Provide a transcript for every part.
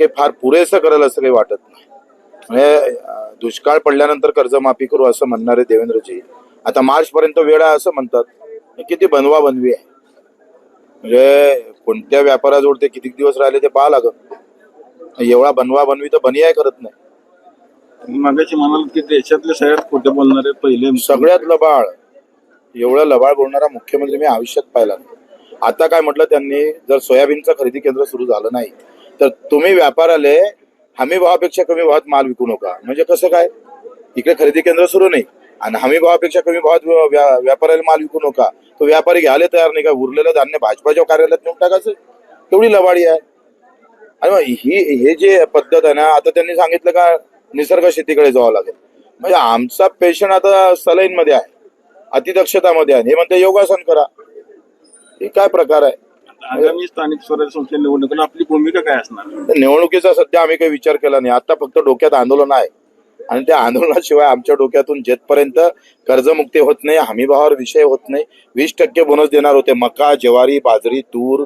काही फार पुरेसं करेल असं काही वाटत नाही. म्हणजे दुष्काळ पडल्यानंतर कर्जमाफी करू असं म्हणणारे देवेंद्रजी आता मार्च पर्यंत वेळ आहे असं म्हणतात. किती बनवा बनवी आहे. म्हणजे कोणत्या व्यापाराजवळ ते किती दिवस राहिले ते पाहा लागत एवढा बनवा बनवी तर बनी आहे करत नाही. मागाशी म्हणाल की देशातले सगळ्यात खोटे बोलणारे पहिले सगळ्यात लबाळ एवढं लबाळ बोलणारा मुख्यमंत्री मी आयुष्यात पाहिला नाही. आता काय म्हटलं त्यांनी जर सोयाबीनचं खरेदी केंद्र सुरू झालं नाही तर तुम्ही व्यापाराले हमी भावापेक्षा कमी भावात माल विकू नका. म्हणजे कसं काय? इकडे खरेदी केंद्र सुरू नाही. आणि हमी भावापेक्षा कमी भावात व्यापाऱ्याला माल विकू नका. तो व्यापारी घ्यायला तयार नाही का? उरलेलं धान्य भाजपाच्या कार्यालयात नेऊन टाकायचं. तेवढी लबाडी आहे. आणि मग ही हे जे पद्धत आहे ना आता त्यांनी सांगितलं का निसर्ग शेतीकडे जावं लागेल. म्हणजे आमचा पेशंट आता सलाईन मध्ये आहे. अतिदक्षतामध्ये आहे. हे म्हणते योगासन करा. हे काय प्रकार आहे? आगामी स्थानिक स्वराज्य संस्थे निवडणुकीला आपली भूमिका काय असणार? निवडणुकीचा सध्या आम्ही काही विचार केला नाही. आता फक्त डोक्यात आंदोलन आहे. आणि त्या आंदोलनाशिवाय आमच्या डोक्यातून जेथपर्यंत कर्जमुक्ती होत नाही हमीभावावर विषय होत नाही वीस टक्के बोनस देणार होते. मका ज्वारी बाजरी तूर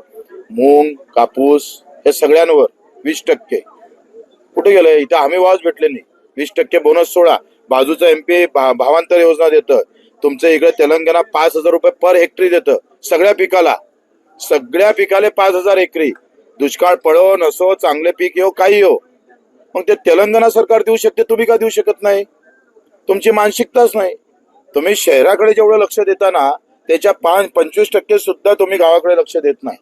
मूग कापूस हे सगळ्यांवर वीस टक्के. कुठे गेलं? इथं हमी भावच भेटले नाही. वीस टक्के बोनस सोळा बाजूचं एमपी भावांतर योजना देतं. तुमचं इकडे तेलंगणा पाच हजार रुपये पर हेक्टरी देतं. सगळ्या पिकाला. सगळ्या पिकाले पाच हजार एकरी. दुष्काळ पडो नसो चांगले पीक येऊ काही हो मग ते तेलंगणा सरकार देऊ शकते तुम्ही का देऊ शकत नाही? तुमची मानसिकताच नाही. तुम्ही शहराकडे जेवढं लक्ष देता ना त्याच्या पाच पंचवीस टक्के सुद्धा तुम्ही गावाकडे लक्ष देत नाही.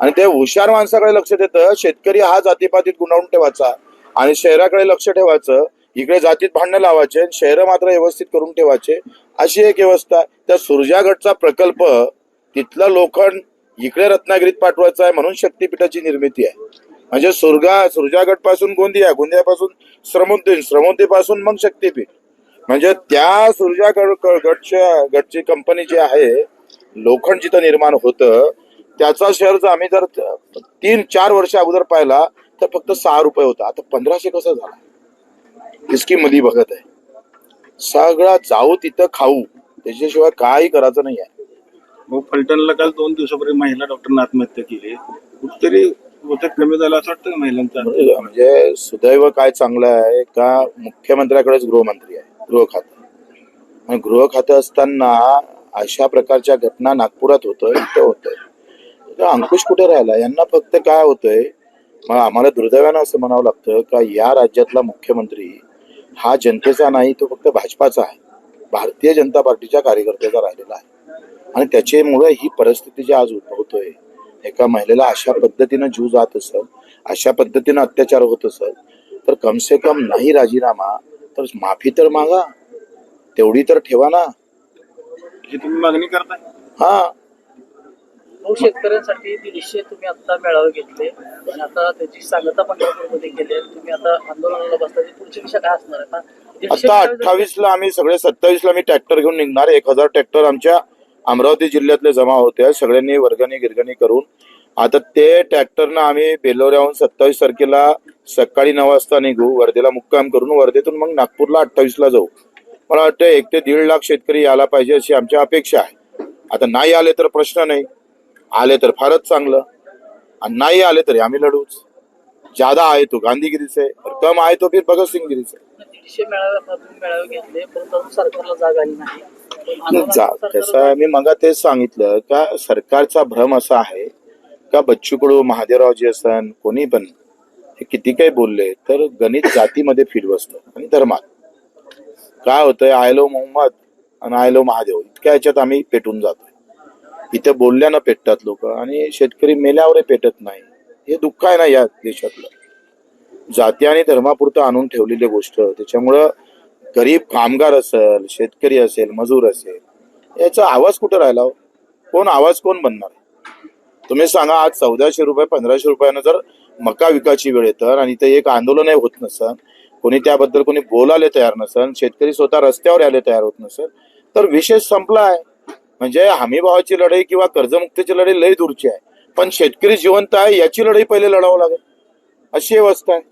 आणि ते हुशार माणसाकडे लक्ष देतं शेतकरी हा जातीपातीत गुंडाळून ठेवायचा आणि शहराकडे लक्ष ठेवायचं इकडे जातीत भांडणं लावायचे शहरं मात्र व्यवस्थित करून ठेवायचे अशी एक व्यवस्था. त्या सुरजागडचा प्रकल्प तिथलं लोखंड इकडे रत्नागिरीत पाठवायचं आहे म्हणून शक्तीपीठाची निर्मिती आहे. म्हणजे सुरगा सुरजागडपासून गोंदिया गोंदियापासून श्रमोद्दीन श्रमोद्दीपासून मग शक्तीपीठ. म्हणजे त्या सुरजागड गडच्या गडची कंपनी जी आहे लोखंड जिथं निर्माण होतं त्याचा शेअर जर आम्ही जर तीन चार वर्ष अगोदर पाहिला तर फक्त सहा रुपये होता. आता पंधराशे कसं झाला? इसकी मधी बघत आहे. सगळा जाऊ तिथं खाऊ. त्याच्याशिवाय काही करायचं नाही आहे मग फलटणला काल दोन दिवसापूर्वी महिला डॉक्टरने आत्महत्या केली. कुठतरी कमी झालं असं वाटतं महिलांचा? म्हणजे सुदैव काय चांगलं आहे का मुख्यमंत्र्याकडेच गृहमंत्री आहे गृह खातं. आणि गृह खातं असताना अशा प्रकारच्या घटना नागपुरात होतं इथं होतंय. अंकुश कुठे राहिला? यांना फक्त काय होतंय मग आम्हाला दुर्दैवानं असं म्हणावं लागतं का या राज्यातला मुख्यमंत्री हा जनतेचा नाही तो फक्त भाजपाचा आहे. भारतीय जनता पार्टीच्या कार्यकर्त्याचा राहिलेला आहे. आणि त्याच्यामुळे ही परिस्थिती जी आज उद्भवतोय एका महिलेला अशा पद्धतीनं जीव जात असेल अशा पद्धतीनं अत्याचार होत असेल तर कम से कम नाही राजीनामा तर माफी तर मागा तेवढी तर ठेवा ना. ही तुम्ही मागणी करताय? हा. नऊ शेतकऱ्यांसाठी दीडशे तुम्ही आता मेळावे घेतले. आणि आता त्याची सांगता पंढरपूरमध्ये केली आहे. तुम्ही आता आंदोलनाला बसता ती पुढची दिशा काय असणार आहे? आता दीडशे आता मेळावे जर- अठ्ठावीस ला आम्ही सगळे सत्तावीस ला मी ट्रॅक्टर घेऊन निघणार. एक हजार ट्रॅक्टर आमच्या अमरावती जिल्ह्यातले जमा होते. सगळ्यांनी वर्गणी गिरगणी करून आता ते ट्रॅक्टरनं आम्ही बेलोऱ्याहून सत्तावीस तारखेला सकाळी नऊ वाजता निघू. वर्धेला मुक्काम करून वर्धेतून मग नागपूरला अठ्ठावीस ला जाऊ. मला वाटतं एक ते दीड लाख शेतकरी यायला पाहिजे अशी आमची अपेक्षा आहे. आता नाही आले तर प्रश्न नाही. आले तर फारच चांगलं. आणि नाही आले तरी आम्ही लढूच. ज्यादा आहे तो गांधीगिरीचे कम आहे तो फिर भगतसिंगगिरी से जसं कसं मी मगा तेच सांगितलं का सरकारचा भ्रम असा आहे का बच्चू कडू महादेवरावजी असन कोणी पण हे किती काही बोलले तर गणित जातीमध्ये फिट बसतं आणि धर्मात. काय होतंय आयलो मोहम्मद आणि आयलो महादेव इतक्या ह्याच्यात आम्ही पेटून जातोय. इथे बोलल्यानं पेटतात लोक आणि शेतकरी मेल्यावरही पेटत नाही. हे दुःख आहे ना या देशातलं. जाती आणि धर्मापुरतं आणून ठेवलेली गोष्ट त्याच्यामुळं गरीब कामगार असेल शेतकरी असेल मजूर असेल याचा आवाज कुठं राहिला हो? कोण आवाज कोण बनणार? तुम्ही सांगा आज चौदाशे रुपये पंधराशे रुपयानं जर मका विकायची वेळ तर आणि ते एक आंदोलनही होत नसन कोणी त्याबद्दल कोणी बोलायला तयार नसन शेतकरी स्वतः रस्त्यावर यायला तयार होत नसेल तर विषय संपला आहे म्हणजे हमीभावाची लढाई किंवा कर्जमुक्तीची लढाई लई दूरची आहे. पण शेतकरी जिवंत आहे याची लढाई पहिले लढावं लागेल. अशी अवस्था आहे.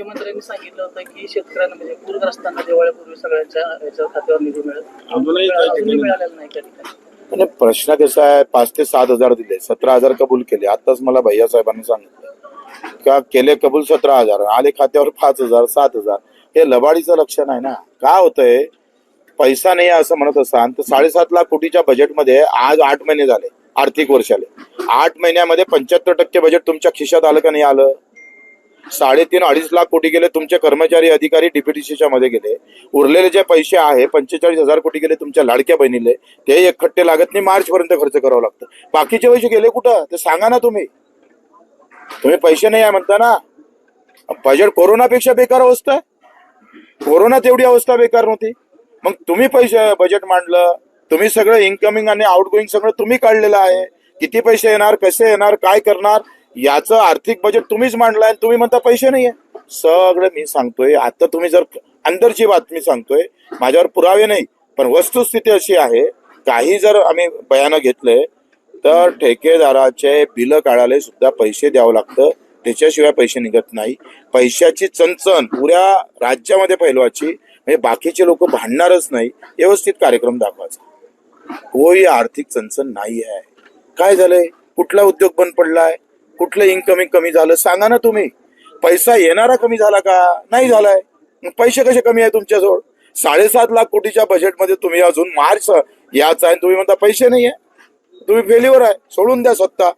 मुख्यमंत्र्यांनी सांगितलं होतं की शेतकऱ्यांना म्हणजे पूरग्रस्तांना दिवाळीपूर्वी सगळ्यांच्या याच्या खात्यावर निधी मिळेल. अजूनही काही अजूनही ठिकाणी? मिळालेलं नाही त्या ठिकाणी. आणि प्रश्न कसा आहे पाच ते सात हजार दिले सतरा हजार कबूल केले. आताच मला भैया साहेबांनी सांगितलं का केले कबूल सतरा हजार आले खात्यावर पाच हजार सात हजार. हे लबाडीचं लक्षण आहे ना. का होतंय? पैसा नाही आहे असं म्हणत असाल तर साडेसात लाख कोटीच्या बजेटमध्ये आज आठ महिने झाले आर्थिक वर्षाले. आठ महिन्यामध्ये पंच्याहत्तर टक्के बजेट तुमच्या खिशात आलं का नाही आलं? साडेतीन अडीच लाख कोटी गेले तुमचे कर्मचारी अधिकारी डीपीटीसीच्या मध्ये गेले. उरलेले जे पैसे आहे पंचेचाळीस हजार कोटी गेले तुमच्या लाडक्या बहिणीले. ते एकखट्टे लागत नाही मार्च पर्यंत खर्च करावं लागतं. बाकीचे पैसे गेले कुठं? ते सांगा ना तुम्ही. तुम्ही पैसे नाही आहे म्हणता ना. बजेट कोरोनापेक्षा बेकार अवस्था आहे. कोरोनात एवढी अवस्था बेकार नव्हती. मग तुम्ही पैसे बजेट मांडलं. तुम्ही सगळं इन्कमिंग आणि आउटगोईंग सगळं तुम्ही काढलेलं आहे. किती पैसे येणार कसे येणार काय करणार? याचं आर्थिक बजेट तुम्हीच मांडलाय आणि तुम्ही म्हणता पैसे नाहीये. सगळं मी सांगतोय. आता तुम्ही जर अंदरची बातमी सांगतोय माझ्यावर पुरावे नाही पण वस्तुस्थिती अशी आहे काही जर आम्ही बयानं घेतले तर ठेकेदाराचे बिल काढायला सुद्धा पैसे द्यावं लागतं. त्याच्याशिवाय पैसे निघत नाही. पैशाची चणचण पुऱ्या राज्यामध्ये पैलवाची म्हणजे बाकीचे लोक भांडणारच नाही. व्यवस्थित कार्यक्रम दाखवायचा. कोई आर्थिक चणचण नाही आहे काय झालंय? कुठला उद्योग बंद पडलाय? कुठलं इन्कमिंग कमी झालं सांगा ना तुम्ही. पैसा येणारा कमी झाला का? नाही झालाय. पैसे कसे कमी आहे तुमच्याजवळ? साडेसात लाख कोटीच्या बजेटमध्ये तुम्ही अजून मार्च याचा आहे तुम्ही म्हणता पैसे नाही आहे तुम्ही फेलीवर आहे. सोडून द्या सत्ता